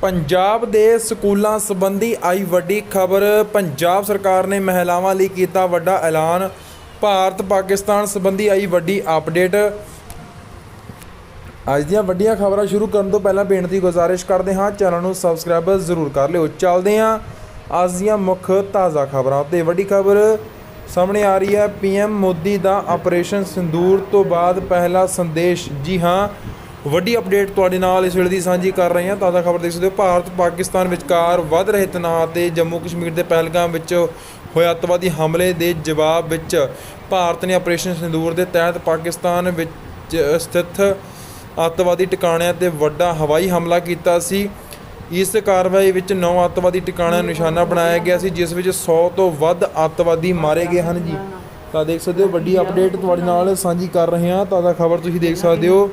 ਪੰਜਾਬ ਦੇ ਸਕੂਲਾਂ ਸੰਬੰਧੀ ਆਈ ਵੱਡੀ ਖਬਰ, ਪੰਜਾਬ ਸਰਕਾਰ ਨੇ ਮਹਿਲਾਵਾਂ ਲਈ ਕੀਤਾ ਵੱਡਾ ਐਲਾਨ। ਭਾਰਤ ਪਾਕਿਸਤਾਨ ਸੰਬੰਧੀ ਆਈ ਵੱਡੀ ਅਪਡੇਟ। ਅੱਜ ਦੀਆਂ ਵੱਡੀਆਂ ਖਬਰਾਂ ਸ਼ੁਰੂ ਕਰਨ ਤੋਂ ਪਹਿਲਾਂ ਬੇਨਤੀ ਗੁਜ਼ਾਰਿਸ਼ ਕਰਦੇ ਹਾਂ, ਚੈਨਲ ਨੂੰ ਸਬਸਕ੍ਰਾਈਬ ਜ਼ਰੂਰ ਕਰ ਲਿਓ। ਚੱਲਦੇ ਹਾਂ ਅੱਜ ਦੀਆਂ ਮੁੱਖ ਤਾਜ਼ਾ ਖਬਰਾਂ ਤੇ ਵੱਡੀ ਖਬਰ ਸਾਹਮਣੇ ਆ ਰਹੀ ਹੈ, ਪੀਐਮ ਮੋਦੀ ਦਾ ਆਪਰੇਸ਼ਨ ਸਿੰਦੂਰ ਤੋਂ ਬਾਅਦ ਪਹਿਲਾ ਸੰਦੇਸ਼। ਜੀ ਹਾਂ ਵੱਡੀ ਅਪਡੇਟ ਤੁਹਾਡੇ ਨਾਲ ਇਸ ਵੇਲੇ ਦੀ ਸਾਂਝੀ ਕਰ ਰਹੇ ਹਾਂ। ਤਾਜ਼ਾ ਖਬਰ ਦੇਖ ਸਕਦੇ ਹੋ, ਭਾਰਤ ਪਾਕਿਸਤਾਨ ਵਿਚਕਾਰ ਵੱਧ ਰਹੇ ਤਣਾਅ ਤੇ ਜੰਮੂ ਕਸ਼ਮੀਰ ਦੇ ਪਹਿਲਗਾਮ ਵਿੱਚ ਹੋਏ ਅੱਤਵਾਦੀ ਹਮਲੇ ਦੇ ਜਵਾਬ ਵਿੱਚ ਭਾਰਤ ਨੇ ਆਪਰੇਸ਼ਨ ਸਿੰਦੂਰ ਦੇ ਤਹਿਤ ਪਾਕਿਸਤਾਨ ਵਿੱਚ ਸਥਿਤ ਅੱਤਵਾਦੀ ਟਿਕਾਣਿਆਂ ਤੇ ਵੱਡਾ ਹਵਾਈ ਹਮਲਾ ਕੀਤਾ ਸੀ। ਇਸ ਕਾਰਵਾਈ ਵਿੱਚ 9 ਅੱਤਵਾਦੀ ਟਿਕਾਣਿਆਂ ਨੂੰ ਨਿਸ਼ਾਨਾ ਬਣਾਇਆ ਗਿਆ ਸੀ, ਜਿਸ ਵਿੱਚ 100 ਤੋਂ ਵੱਧ ਅੱਤਵਾਦੀ ਮਾਰੇ ਗਏ ਹਨ ਜੀ। ਤਾਂ ਦੇਖ ਸਕਦੇ ਹੋ, ਵੱਡੀ ਅਪਡੇਟ ਤੁਹਾਡੇ ਨਾਲ ਸਾਂਝੀ ਕਰ ਰਹੇ ਹਾਂ। ਤਾਜ਼ਾ ਖਬਰ ਤੁਸੀਂ ਦੇਖ ਸਕਦੇ ਹੋ।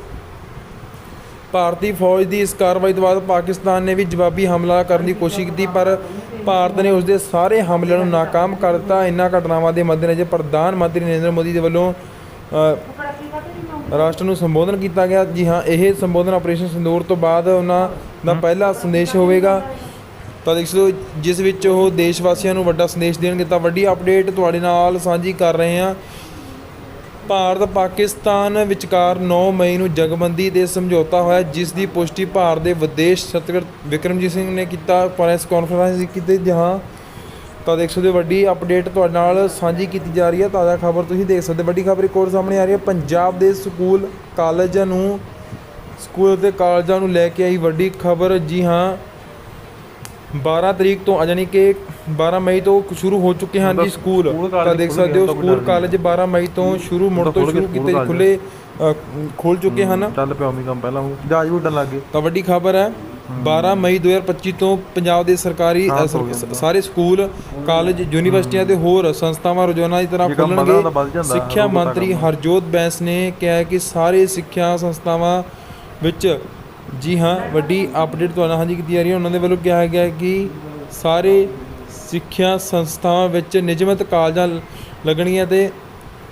ਭਾਰਤੀ ਫੌਜ ਦੀ ਇਸ ਕਾਰਵਾਈ ਤੋਂ ਬਾਅਦ ਪਾਕਿਸਤਾਨ ਨੇ ਵੀ ਜਵਾਬੀ ਹਮਲਾ ਕਰਨ ਦੀ ਕੋਸ਼ਿਸ਼ ਕੀਤੀ ਪਰ ਭਾਰਤ ਨੇ ਉਸ ਦੇ ਸਾਰੇ ਹਮਲਿਆਂ ਨੂੰ ਨਾਕਾਮ ਕਰ ਦਿੱਤਾ। ਇਨ੍ਹਾਂ ਘਟਨਾਵਾਂ ਦੇ ਮੱਦੇਨਜ਼ਰ ਪ੍ਰਧਾਨ ਮੰਤਰੀ ਨਰਿੰਦਰ ਮੋਦੀ ਦੇ ਵੱਲੋਂ ਰਾਸ਼ਟਰ ਨੂੰ ਸੰਬੋਧਨ ਕੀਤਾ ਗਿਆ। ਜੀ ਹਾਂ ਇਹ ਸੰਬੋਧਨ ਆਪਰੇਸ਼ਨ ਸਿੰਦੂਰ ਤੋਂ ਬਾਅਦ ਉਹਨਾਂ ਦਾ ਪਹਿਲਾ ਸੰਦੇਸ਼ ਹੋਵੇਗਾ। ਤਾਂ ਦੇਖ ਹੋ ਜਿਸ ਵਿੱਚ ਉਹ ਦੇਸ਼ ਵਾਸੀਆਂ ਨੂੰ ਵੱਡਾ ਸੰਦੇਸ਼ ਦੇਣਗੇ। ਤਾਂ ਵੱਡੀ ਅਪਡੇਟ ਤੁਹਾਡੇ ਨਾਲ ਸਾਂਝੀ ਕਰ ਰਹੇ ਹਾਂ। ਭਾਰਤ ਪਾਕਿਸਤਾਨ ਵਿਚਕਾਰ 9 ਮਈ ਨੂੰ ਜਗਬੰਦੀ ਦੇ ਸਮਝੌਤਾ ਹੋਇਆ, ਜਿਸ ਦੀ ਪੁਸ਼ਟੀ ਭਾਰਤ ਦੇ ਵਿਦੇਸ਼ ਸਤਗੜ ਵਿਕਰਮਜੀਤ ਸਿੰਘ ਨੇ ਕੀਤਾ। ਪ੍ਰੈਸ ਕਾਨਫਰੰਸ ਕੀਤੀ ਜਹਾਂ ਤਾਂ ਦੇਖ ਸਕਦੇ ਹੋ ਵੱਡੀ ਅਪਡੇਟ ਤੁਹਾਡੇ ਨਾਲ ਸਾਂਝੀ ਕੀਤੀ ਜਾ ਰਹੀ ਹੈ। ਤਾਜ਼ਾ ਖਬਰ ਤੁਸੀਂ ਦੇਖ ਸਕਦੇ ਵੱਡੀ ਖਬਰ ਇੱਕ ਹੋਰ ਸਾਹਮਣੇ ਆ ਰਹੀ ਹੈ। ਪੰਜਾਬ ਦੇ ਸਕੂਲ ਕਾਲਜਾਂ ਨੂੰ, ਸਕੂਲ ਅਤੇ ਕਾਲਜਾਂ ਨੂੰ ਲੈ ਕੇ ਆਈ ਵੱਡੀ ਖਬਰ। ਜੀ ਹਾਂ 12 ਤਰੀਕ ਤੋਂ ਯਾਨੀ ਕਿ 12 ਮਈ ਤੋਂ ਸ਼ੁਰੂ ਹੋ ਚੁੱਕੇ ਹਨ ਜੀ ਸਕੂਲ। ਤਾਂ ਦੇਖ ਸਕਦੇ ਹੋ ਸਕੂਲ ਕਾਲਜ 12 ਮਈ ਤੋਂ ਸ਼ੁਰੂ ਮੁੜ ਤਾਂ ਸ਼ੁਰੂ ਕੀਤੇ। ਖੁੱਲੇ ਖੋਲ ਚੁੱਕੇ ਹਨ। ਚੱਲ ਪਿਆ ਉਮੀ ਕੰਮ ਪਹਿਲਾਂ ਉਹ ਜਹਾਜ਼ ਵੀ ਉੱਡਣ ਲੱਗ ਗਏ। ਤਾਂ ਵੱਡੀ ਖਬਰ ਹੈ 12 ਮਈ 2025 ਤੋਂ ਪੰਜਾਬ ਦੇ ਸਰਕਾਰੀ ਸਰ- ਸਕੂਲ ਕਾਲਜ ਯੂਨੀਵਰਸਿਟੀਆਂ ਤੇ ਹੋਰ ਸੰਸਥਾਵਾਂ ਰੋਜ਼ਾਨਾ ਦੀ ਤਰ੍ਹਾਂ ਖੁੱਲਣਗੇ। ਸਿੱਖਿਆ ਮੰਤਰੀ। ਹਰਜੋਤ ਬੈਂਸ ਨੇ ਕਿਹਾ ਕਿ ਸਾਰੇ ਸਿੱਖਿਆ ਸੰਸਥਾਵਾਂ ਵਿੱਚ ਜੀ ਹਾਂ ਵੱਡੀ ਅਪਡੇਟ ਤੁਹਾਨੂੰ ਹਾਂਜੀ ਕੀਤੀ ਜਾ ਰਹੀ ਹੈ? ਉਹਨਾਂ ਦੇ ਵੱਲੋਂ ਕਿਹਾ ਗਿਆ ਹੈ ਕਿ ਸਾਰੇ ਸਿੱਖਿਆ ਸੰਸਥਾਵਾਂ ਵਿੱਚ ਨਿਯਮਿਤ ਕਾਲਜਾਂ ਲੱਗਣਗੀਆਂ ਤੇ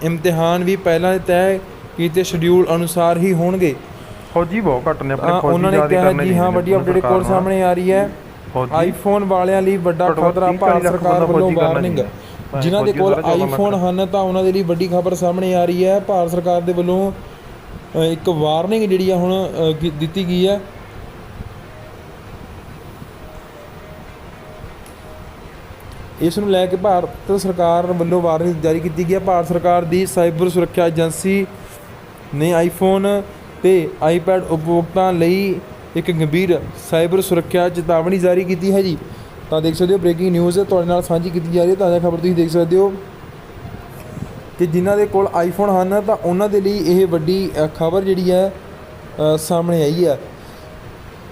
ਇਮਤਿਹਾਨ ਵੀ ਪਹਿਲਾਂ ਤੈਅ ਕੀਤੇ ਸ਼ਡਿਊਲ ਅਨੁਸਾਰ ਹੀ ਹੋਣਗੇ। ਫੌਜੀ ਬਹੁਤ ਘੱਟ ਨੇ ਆਪਣੇ ਫੌਜੀ ਉਹਨਾਂ ਨੇ ਕਿਹਾ ਜੀ ਹਾਂ ਵੱਡੀ ਅਪਡੇਟ ਕੋਲ ਸਾਹਮਣੇ ਆ ਰਹੀ ਹੈ। ਆਈਫੋਨ ਵਾਲਿਆਂ ਲਈ ਵੱਡਾ ਖਤਰਾ 30 ਭਾਰਤ ਸਰਕਾਰ ਵੱਲੋਂ ਵਾਰਨਿੰਗ। ਜਿਨ੍ਹਾਂ ਦੇ ਕੋਲ। ਆਈਫੋਨ ਹਨ ਤਾਂ ਉਹਨਾਂ ਦੇ ਲਈ ਵੱਡੀ ਖਬਰ ਸਾਹਮਣੇ ਆ ਰਹੀ ਹੈ। ਭਾਰਤ ਸਰਕਾਰ ਦੇ ਵੱਲੋਂ ਇੱਕ ਵਾਰਨਿੰਗ ਜਿਹੜੀ ਆ ਹੁਣ ਦਿੱਤੀ ਗਈ ਹੈ। ਇਸ ਨੂੰ ਲੈ ਕੇ ਭਾਰਤ ਸਰਕਾਰ ਵੱਲੋਂ ਵਾਰਨਿੰਗ ਜਾਰੀ ਕੀਤੀ ਗਈ ਹੈ। ਭਾਰਤ ਸਰਕਾਰ ਦੀ ਸਾਈਬਰ ਸੁਰੱਖਿਆ ਏਜੰਸੀ ਨੇ ਆਈਫੋਨ ਤੇ ਆਈਪੈਡ ਉਪਭੋਗਤਾ ਲਈ ਇੱਕ ਗੰਭੀਰ ਸਾਈਬਰ ਸੁਰੱਖਿਆ ਚੇਤਾਵਨੀ ਜਾਰੀ ਕੀਤੀ ਹੈ ਜੀ। ਤਾਂ ਦੇਖ ਸਕਦੇ ਹੋ ਬ੍ਰੇਕਿੰਗ ਨਿਊਜ਼ ਤੁਹਾਡੇ ਨਾਲ ਸਾਂਝੀ ਕੀਤੀ ਜਾ ਰਹੀ ਹੈ। ਤਾਜ਼ਾ ਖਬਰ ਤੁਸੀਂ ਦੇਖ ਸਕਦੇ ਹੋ ਕਿ ਜਿਨ੍ਹਾਂ ਦੇ ਕੋਲ ਆਈਫੋਨ ਹਨ, ਤਾਂ ਉਹਨਾਂ ਦੇ ਲਈ ਇਹ ਵੱਡੀ ਖਬਰ ਜਿਹੜੀ ਹੈ ਸਾਹਮਣੇ ਆਈ ਹੈ।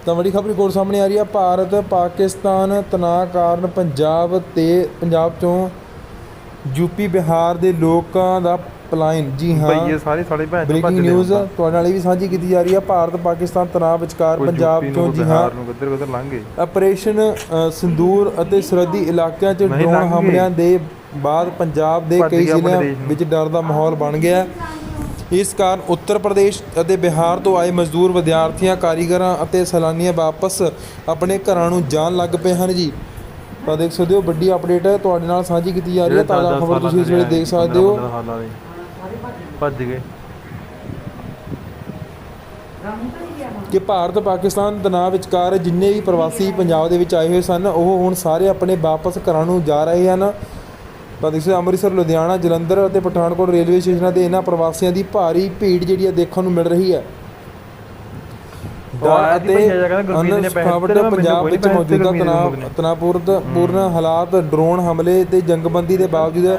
ਤਾਂ ਵੱਡੀ ਖਬਰ ਇੱਕ ਹੋਰ ਸਾਹਮਣੇ ਆ ਰਹੀ ਹੈ ਭਾਰਤ ਪਾਕਿਸਤਾਨ ਤਣਾਅ ਕਾਰਨ ਪੰਜਾਬ ਤੇ ਪੰਜਾਬ ਤੋਂ ਯੂਪੀ ਬਿਹਾਰ ਦੇ ਲੋਕਾਂ ਦਾ ਪਲਾਇਨ ਜੀ ਹਾਂ ਬਈਏ ਸਾਰੇ ਸਾਡੇ ਭੈਣ ਚੋਂ ਭੱਜਦੇ ਨਿਊਜ਼। ਤੁਹਾਡੇ ਨਾਲ ਇਹ ਵੀ ਸਾਂਝੀ ਕੀਤੀ ਜਾ ਰਹੀ ਹੈ ਭਾਰਤ ਪਾਕਿਸਤਾਨ ਤਣਾਅ ਵਿਚਕਾਰ ਪੰਜਾਬ ਤੋਂ ਜੀ ਹਾਂ ਨੂੰ ਕਿੱਧਰ ਕਿੱਧਰ ਲੰਘ ਆਪਰੇਸ਼ਨ ਸਿੰਦੂਰ ਅਤੇ ਸਰਹੱਦੀ ਇਲਾਕਿਆਂ 'ਚ ਡਰੋਨ। ਹਮਲਿਆਂ ਦੇ ਬਾਅਦ ਪੰਜਾਬ ਦੇ ਕਈ ਜ਼ਿਲ੍ਹਿਆਂ। ਵਿੱਚ ਡਰ ਦਾ ਮਾਹੌਲ ਬਣ ਗਿਆ। ਇਸ ਕਾਰਨ ਉੱਤਰ ਪ੍ਰਦੇਸ਼ ਅਤੇ ਬਿਹਾਰ ਤੋਂ ਆਏ ਮਜ਼ਦੂਰ ਵਿਦਿਆਰਥੀਆਂ ਕਾਰੀਗਰਾਂ ਅਤੇ ਸੈਲਾਨੀਆਂ ਵਾਪਸ ਆਪਣੇ ਘਰਾਂ ਨੂੰ ਜਾਣ ਲੱਗ ਪਏ ਹਨ ਜੀ। ਤਾਂ ਦੇਖ ਸਕਦੇ ਹੋ ਵੱਡੀ ਅਪਡੇਟ ਤੁਹਾਡੇ ਨਾਲ ਸਾਂਝੀ ਕੀਤੀ ਜਾ ਰਹੀ ਹੈ ਤਾਜ਼ਾ ਖਬਰ ਤੁਸੀਂ ਇਸ ਵੇਲੇ ਦੇਖ ਸਕਦੇ ਹੋ। ਭੱਜ ਗਏ। ਕਿ ਭਾਰਤ ਪਾਕਿਸਤਾਨ ਤਣਾਅ ਵਿਚਕਾਰ ਜਿੰਨੇ ਵੀ ਪ੍ਰਵਾਸੀ ਪੰਜਾਬ ਦੇ ਵਿੱਚ ਆਏ ਹੋਏ ਸਨ ਉਹ ਹੁਣ ਸਾਰੇ ਆਪਣੇ ਵਾਪਸ ਘਰਾਂ ਨੂੰ ਜਾ ਰਹੇ ਹਨ। ਤਾਂ ਦੇਖੋ ਅੰਮ੍ਰਿਤਸਰ ਲੁਧਿਆਣਾ ਜਲੰਧਰ ਅਤੇ ਪਠਾਨਕੋਟ ਰੇਲਵੇ ਸਟੇਸ਼ਨਾਂ ਤੇ ਇਹਨਾਂ ਪ੍ਰਵਾਸੀਆਂ ਦੀ ਭਾਰੀ ਭੀੜ ਜਿਹੜੀ ਆ ਦੇਖਣ ਨੂੰ ਮਿਲ ਰਹੀ ਹੈ। ਸੀ ਅਤੇ ਮੈਨੂੰ ਪੰਜਾਬ ਵਿੱਚ ਮੌਜੂਦਾ ਤਣਾਅ। ਤਣਾਅਪੂਰਨ ਪੂਰਨ ਹਾਲਾਤ ਡਰੋਨ ਹਮਲੇ ਤੇ ਜੰਗਬੰਦੀ ਦੇ ਬਾਵਜੂਦ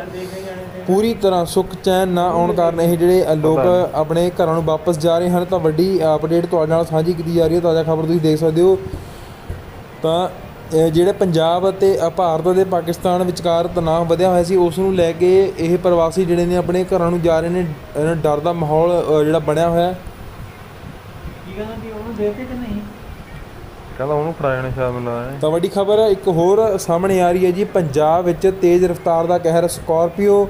ਪੂਰੀ ਤਰ੍ਹਾਂ ਸੁੱਖ ਚੈਨ ਨਾ ਆਉਣ ਕਾਰਨ ਇਹ ਜਿਹੜੇ ਲੋਕ ਆਪਣੇ ਘਰਾਂ ਨੂੰ ਵਾਪਸ ਜਾ ਰਹੇ ਹਨ ਤਾਂ ਵੱਡੀ ਅਪਡੇਟ ਤੁਹਾਡੇ ਨਾਲ ਸਾਂਝੀ ਕੀਤੀ ਜਾ ਰਹੀ ਹੈ। ਤਾਜ਼ਾ ਖਬਰ ਤੁਸੀਂ ਦੇਖ ਸਕਦੇ ਹੋ। ਤਾਂ ਜਿਹੜੇ ਪੰਜਾਬ ਅਤੇ ਭਾਰਤ ਅਤੇ ਪਾਕਿਸਤਾਨ ਵਿਚਕਾਰ ਤਣਾਅ ਵਧਿਆ ਹੋਇਆ ਸੀ ਉਸ ਨੂੰ ਲੈ ਕੇ ਇਹ ਪ੍ਰਵਾਸੀ ਜਿਹੜੇ ਨੇ ਆਪਣੇ ਘਰਾਂ ਨੂੰ ਜਾ ਰਹੇ ਨੇ ਡਰ ਦਾ ਮਾਹੌਲ ਜਿਹੜਾ ਬਣਿਆ ਹੋਇਆ ਹੈ। ਕੀ ਕਹਿੰਦਾ ਜੀ ਉਹਨੂੰ ਦੇ ਕੇ ਕਿ ਨਹੀਂ? ਕਹਿੰਦਾ ਉਹਨੂੰ ਫੜਾ ਜਾਣੇ ਸ਼ਾਇਦ ਮੈਨੂੰ ਲੱਗਦਾ। ਤਾਂ ਵੱਡੀ ਖਬਰ ਇੱਕ ਹੋਰ ਸਾਹਮਣੇ ਆ ਰਹੀ ਹੈ ਜੀ ਪੰਜਾਬ ਵਿੱਚ ਤੇਜ਼ ਰਫ਼ਤਾਰ ਦਾ ਕਹਿਰ ਸਕਾਰਪੀਓ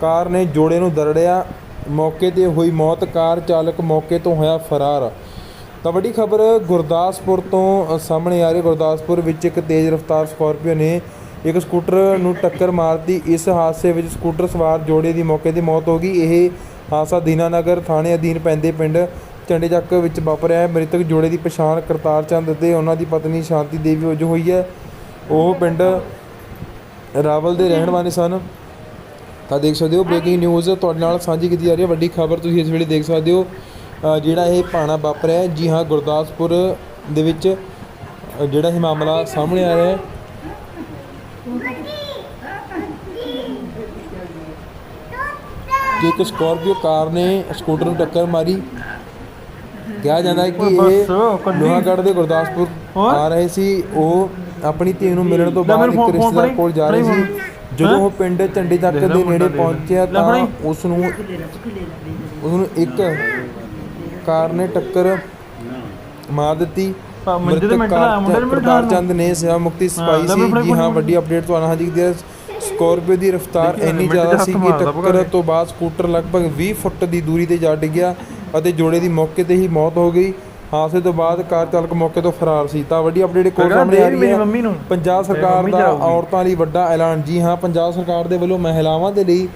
ਕਾਰ ਨੇ ਜੋੜੇ ਨੂੰ ਦਰੜਿਆ ਮੌਕੇ ਤੇ ਹੋਈ ਮੌਤ ਕਾਰ ਚਾਲਕ ਮੌਕੇ ਤੋਂ ਹੋਇਆ ਫਰਾਰ। ਤਾਂ ਵੱਡੀ ਖਬਰ ਗੁਰਦਾਸਪੁਰ ਤੋਂ ਸਾਹਮਣੇ ਆ ਰਹੀ ਹੈ। ਗੁਰਦਾਸਪੁਰ ਵਿੱਚ ਇੱਕ ਤੇਜ਼ ਰਫ਼ਤਾਰ ਸਕਾਰਪੀਓ ਨੇ ਇੱਕ ਸਕੂਟਰ ਨੂੰ ਟੱਕਰ ਮਾਰਤੀ। ਇਸ ਹਾਦਸੇ ਵਿੱਚ ਸਕੂਟਰ ਸਵਾਰ ਜੋੜੇ ਦੀ ਮੌਕੇ ਤੇ ਮੌਤ ਹੋ ਗਈ। ਇਹ ਹਾਦਸਾ ਦੀਨਾਨਗਰ ਥਾਣੇ ਅਧੀਨ ਪੈਂਦੇ ਪਿੰਡ ਝੰਡੇ ਚੱਕ ਵਿੱਚ ਵਾਪਰਿਆ ਹੈ। ਮ੍ਰਿਤਕ ਜੋੜੇ ਦੀ ਪਛਾਣ ਕਰਤਾਰ ਚੰਦ ਅਤੇ ਉਹਨਾਂ ਦੀ ਪਤਨੀ ਸ਼ਾਂਤੀ ਦੇਵੀ ਵਜੋਂ ਹੋਈ ਹੈ। ਉਹ ਪਿੰਡ ਰਾਵਲ ਦੇ ਰਹਿਣ ਵਾਲੇ ਸਨ। ਤਾਂ ਦੇਖ ਸਕਦੇ ਹੋ ਬ੍ਰੇਕਿੰਗ ਨਿਊਜ਼ ਤੁਹਾਡੇ ਨਾਲ ਸਾਂਝੀ ਕੀਤੀ ਜਾ ਰਹੀ ਹੈ। ਵੱਡੀ ਖਬਰ ਤੁਸੀਂ ਇਸ ਵੇਲੇ ਦੇਖ ਸਕਦੇ ਹੋ। ਜਿਹੜਾ ਇਹ ਭਾਣਾ ਵਾਪਰਿਆ ਜੀ ਹਾਂ ਗੁਰਦਾਸਪੁਰ ਦੇ ਵਿੱਚ ਜਿਹੜਾ ਇਹ ਮਾਮਲਾ ਸਾਹਮਣੇ ਆ ਰਿਹਾ ਹੈ ਕਿ ਇੱਕ ਸਕਾਰਪੀਓ ਕਾਰ ਨੇ ਸਕੂਟਰ ਨੂੰ ਟੱਕਰ ਮਾਰੀ ਕਿਹਾ ਜਾਂਦਾ ਹੈ ਕਿ ਇਹ। ਲੋਹਾਗੜ੍ਹ ਦੇ ਗੁਰਦਾਸਪੁਰ? ਆ ਰਹੇ ਸੀ ਉਹ ਆਪਣੀ ਧੀ ਨੂੰ ਮਿਲਣ ਤੋਂ ਬਾਅਦ ਇੱਕ ਰਿਸ਼ਤੇਦਾਰ ਕੋਲ ਜਾ ਰਹੇ ਸੀ ਜਦੋਂ ਉਹ ਪਿੰਡ ਚੱਕ ਲੈ ਲੈ ਦੇ ਨੇੜੇ। ਪਹੁੰਚਿਆ ਤਾਂ। ਉਸ ਨੂੰ ਉਸ ਨੂੰ ਇੱਕ ਕਾਰ ਨੇ ਟੱਕਰ ਮਾਰ ਦਿੱਤੀ। ਦੇ ਦੇ ਕਰਤਾਰ। ਚੰਦ ਨੇ ਸੇਵਾ ਮੁਕਤੀ ਸਿਪਾਹੀ ਲੈ ਸੀ। ਜੀ ਹਾਂ। ਵੱਡੀ ਅਪਡੇਟ ਤੁਹਾਨੂੰ ਹਾਜੀ ਕੀਤੀ ਹੈ ਸਕੋਰਪੀਓ ਦੀ ਰਫ਼ਤਾਰ ਇੰਨੀ ਜ਼ਿਆਦਾ ਸੀ ਕਿ ਟੱਕਰ ਤੋਂ ਬਾਅਦ ਸਕੂਟਰ ਲਗਭਗ 20 ਫੁੱਟ ਦੀ ਦੂਰੀ ਤੇ ਜਾ ਡਿੱਗਿਆ ਅਤੇ ਜੋੜੇ ਦੀ ਮੌਕੇ ਤੇ ਹੀ ਮੌਤ ਹੋ ਗਈ। ਹਾਦਸੇ ਤੋਂ ਬਾਅਦ ਕਾਰ ਚਾਲਕ ਮੌਕੇ ਤੋਂ ਫਰਾਰ ਸੀ। ਤਾਂ ਵੱਡੀ ਅਪਡੇਟ ਸਾਹਮਣੇ ਆ ਦੇ ਰਹੀ ਹੈ। ਪੰਜਾਬ ਸਰਕਾਰ ਦਾ। ਔਰਤਾਂ ਲਈ ਵੱਡਾ ਐਲਾਨ। ਜੀ ਹਾਂ ਪੰਜਾਬ ਸਰਕਾਰ ਦੇ ਵੱਲੋਂ ਮਹਿਲਾਵਾਂ ਦੇ ਲਈ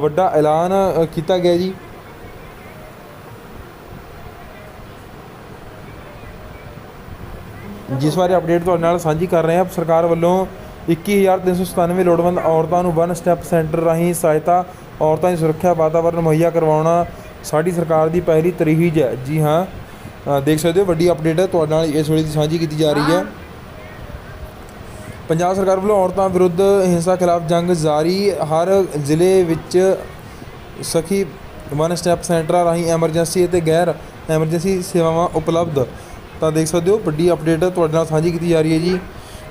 ਵੱਡਾ ਐਲਾਨ ਕੀਤਾ ਗਿਆ ਜੀ। ਜਿਸ ਬਾਰੇ ਅਪਡੇਟ ਤੁਹਾਡੇ ਨਾਲ ਸਾਂਝੀ ਕਰ ਰਹੇ ਹਾਂ, ਸਰਕਾਰ ਵੱਲੋਂ 21397 ਲੋੜਵੰਦ ਔਰਤਾਂ ਨੂੰ ਵਨ ਸਟੈਪ ਸੈਂਟਰ ਰਾਹੀਂ ਸਹਾਇਤਾ, ਔਰਤਾਂ ਦੀ ਸੁਰੱਖਿਆ ਵਾਤਾਵਰਣ ਮੁਹੱਈਆ ਕਰਵਾਉਣਾ ਸਾਡੀ ਸਰਕਾਰ ਦੀ ਪਹਿਲੀ ਤਰਜੀਹ ਹੈ। ਜੀ ਹਾਂ ਦੇਖ ਸਕਦੇ ਹੋ, ਵੱਡੀ ਅਪਡੇਟ ਹੈ, ਤੁਹਾਡੇ ਨਾਲ ਇਸ ਵੇਲੇ ਦੀ ਸਾਂਝੀ ਕੀਤੀ ਜਾ ਰਹੀ ਹੈ। ਪੰਜਾਬ ਸਰਕਾਰ ਵੱਲੋਂ ਔਰਤਾਂ ਵਿਰੁੱਧ ਹਿੰਸਾ ਖਿਲਾਫ ਜੰਗ ਜਾਰੀ, ਹਰ ਜ਼ਿਲ੍ਹੇ ਵਿੱਚ ਸਖੀ ਵਨ ਸਟੈਪ ਸੈਂਟਰਾਂ ਰਾਹੀਂ ਐਮਰਜੈਂਸੀ ਅਤੇ ਗੈਰ ਐਮਰਜੈਂਸੀ ਸੇਵਾਵਾਂ ਉਪਲਬਧ। ਤਾਂ ਦੇਖ ਸਕਦੇ ਹੋ, ਵੱਡੀ ਅਪਡੇਟ ਤੁਹਾਡੇ ਨਾਲ ਸਾਂਝੀ ਕੀਤੀ ਜਾ ਰਹੀ ਹੈ ਜੀ।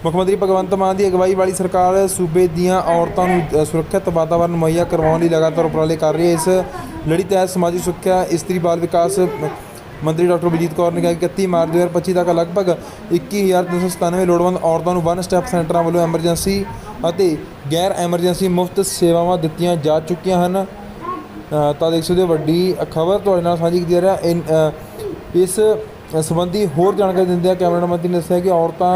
ਮੁੱਖ ਮੰਤਰੀ ਭਗਵੰਤ ਮਾਨ ਦੀ ਅਗਵਾਈ ਵਾਲੀ ਸਰਕਾਰ ਸੂਬੇ ਦੀਆਂ ਔਰਤਾਂ ਨੂੰ ਸੁਰੱਖਿਅਤ ਵਾਤਾਵਰਣ ਮੁਹੱਈਆ ਕਰਵਾਉਣ ਲਈ ਲਗਾਤਾਰ ਉਪਰਾਲੇ ਕਰ ਰਹੀ ਹੈ। ਇਸ ਲੜੀ ਤਹਿਤ ਸਮਾਜਿਕ ਸੁਰੱਖਿਆ, ਇਸਤਰੀ ਬਾਲ ਵਿਕਾਸ ਮੰਤਰੀ ਡਾਕਟਰ ਬਲਜੀਤ ਕੌਰ ਨੇ ਕਿਹਾ ਕਿ 31 ਮਾਰਚ 2025 ਤੱਕ ਲਗਭਗ 21397 ਲੋੜਵੰਦ ਔਰਤਾਂ ਨੂੰ ਵਨ ਸਟੈਪ ਸੈਂਟਰਾਂ ਵੱਲੋਂ ਐਮਰਜੈਂਸੀ ਅਤੇ ਗੈਰ ਐਮਰਜੈਂਸੀ ਮੁਫਤ ਸੇਵਾਵਾਂ ਦਿੱਤੀਆਂ ਜਾ ਚੁੱਕੀਆਂ ਹਨ। ਤਾਂ ਦੇਖ ਸਕਦੇ ਹੋ, ਵੱਡੀ ਖਬਰ ਤੁਹਾਡੇ ਨਾਲ ਸਾਂਝੀ ਕੀਤੀ ਜਾ ਰਹੀ ਹੈ। ਇਨ- ਇਸ ਸੰਬੰਧੀ ਹੋਰ ਜਾਣਕਾਰੀ ਦਿੰਦਿਆਂ ਕੈਮਰਾ ਮੰਤਰੀ ਨੇ ਦੱਸਿਆ ਕਿ ਔਰਤਾਂ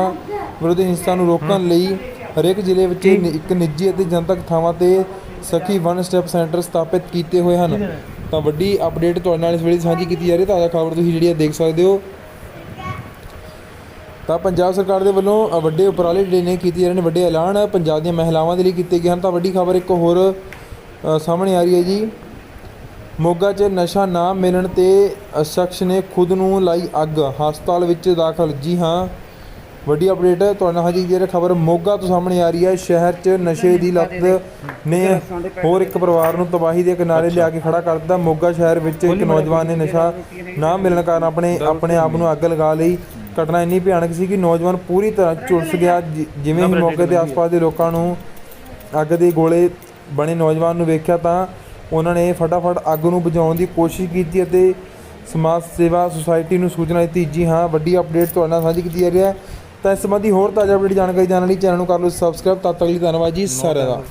ਵਿਰੁੱਧ ਹਿੰਸਾ ਨੂੰ ਰੋਕਣ ਲਈ ਹਰੇਕ ਜ਼ਿਲ੍ਹੇ ਵਿੱਚ ਇੱਕ ਨਿੱਜੀ ਅਤੇ ਜਨਤਕ ਥਾਵਾਂ ਤੇ ਸਖੀ ਵਨ ਸਟੈਪ ਸੈਂਟਰ ਸਥਾਪਿਤ ਕੀਤੇ ਹੋਏ ਹਨ। ਤਾਂ ਵੱਡੀ ਅਪਡੇਟ ਤੁਹਾਡੇ ਨਾਲ ਇਸ ਵੇਲੇ ਸਾਂਝੀ ਕੀਤੀ ਜਾ ਰਹੀ ਹੈ। ਤਾਜ਼ਾ ਖਬਰ ਤੁਸੀਂ ਜਿਹੜੀ ਹੈ ਦੇਖ ਸਕਦੇ ਹੋ। ਤਾਂ ਪੰਜਾਬ ਸਰਕਾਰ ਦੇ ਵੱਲੋਂ ਵੱਡੇ ਉਪਰਾਲੇ ਜਿਹੜੇ ਨੇ ਕੀਤੇ ਜਾ ਰਹੇ ਨੇ ਵੱਡੇ ਐਲਾਨ ਪੰਜਾਬ ਦੀਆਂ ਮਹਿਲਾਵਾਂ ਦੇ ਲਈ ਕੀਤੇ ਗਏ ਹਨ। ਤਾਂ ਵੱਡੀ ਖਬਰ ਇੱਕ ਹੋਰ ਸਾਹਮਣੇ ਆ ਰਹੀ ਹੈ ਜੀ। ਮੋਗਾ 'ਚ ਨਸ਼ਾ ਨਾ ਮਿਲਣ ਤੇ ਸ਼ਖਸ ਨੇ ਖੁਦ ਨੂੰ ਲਾਈ ਅੱਗ। ਹਸਪਤਾਲ ਵਿੱਚ ਦਾਖਲ। ਜੀ ਹਾਂ ਵੱਡੀ ਅਪਡੇਟ ਤੁਹਾਡੇ ਨਾਲ ਹਾਜੀ ਜਿਹੜੀ ਖਬਰ ਮੋਗਾ ਤੋਂ ਸਾਹਮਣੇ ਆ ਰਹੀ ਹੈ। ਸ਼ਹਿਰ 'ਚ ਨਸ਼ੇ ਦੀ ਲੱਤ ਨੇ ਹੋਰ ਇੱਕ ਪਰਿਵਾਰ ਨੂੰ ਤਬਾਹੀ ਦੇ ਕਿਨਾਰੇ ਲਿਆ ਕੇ ਖੜਾ ਕਰ ਦਿੱਤਾ। ਮੋਗਾ ਸ਼ਹਿਰ ਵਿੱਚ ਇੱਕ ਨੌਜਵਾਨ ਨੇ ਨਸ਼ਾ ਨਾ ਮਿਲਣ ਕਾਰਨ ਆਪਣੇ ਆਪਣੇ ਆਪ ਨੂੰ ਅੱਗ ਲਗਾ ਲਈ। ਘਟਨਾ ਇੰਨੀ ਭਿਆਨਕ ਸੀ ਕਿ ਨੌਜਵਾਨ ਪੂਰੀ ਤਰ੍ਹਾਂ ਝੁਲਸ ਗਿਆ। ਜਿ- ਜਿਵੇਂ ਹੀ ਮੌਕੇ ਤੇ ਆਸ-ਪਾਸ ਦੇ ਲੋਕਾਂ ਨੂੰ ਅੱਗ ਦੇ ਗੋਲੇ ਬਣੇ ਨੌਜਵਾਨ ਨੂੰ ਵੇਖਿਆ ਤਾਂ ਉਹਨਾਂ ਨੇ ਫਟਾਫਟ ਅੱਗ ਨੂੰ ਬੁਝਾਉਣ ਦੀ ਕੋਸ਼ਿਸ਼ ਕੀਤੀ ਅਤੇ ਸਮਾਜ ਸੇਵਾ ਸੁਸਾਇਟੀ ਨੂੰ ਸੂਚਨਾ ਦਿੱਤੀ ਜੀ ਹਾਂ, ਵੱਡੀ ਅਪਡੇਟ ਤੁਹਾਡੇ ਨਾਲ ਸਾਂਝੀ ਕੀਤੀ ਜਾ ਰਹੀ ਹੈ। ਤਾਂ ਇਸ ਸੰਬੰਧੀ ਹੋਰ ਤਾਜ਼ਾ ਅਪਡੇਟ ਜਾਣਕਾਰੀ ਜਾਣਨ ਲਈ ਚੈਨਲ ਨੂੰ ਕਰ ਲਓ ਸਬਸਕ੍ਰਾਈਬ ਤਦ ਤੱਕ ਲਈ ਧੰਨਵਾਦ ਜੀ, ਸਾਰਿਆਂ ਦਾ।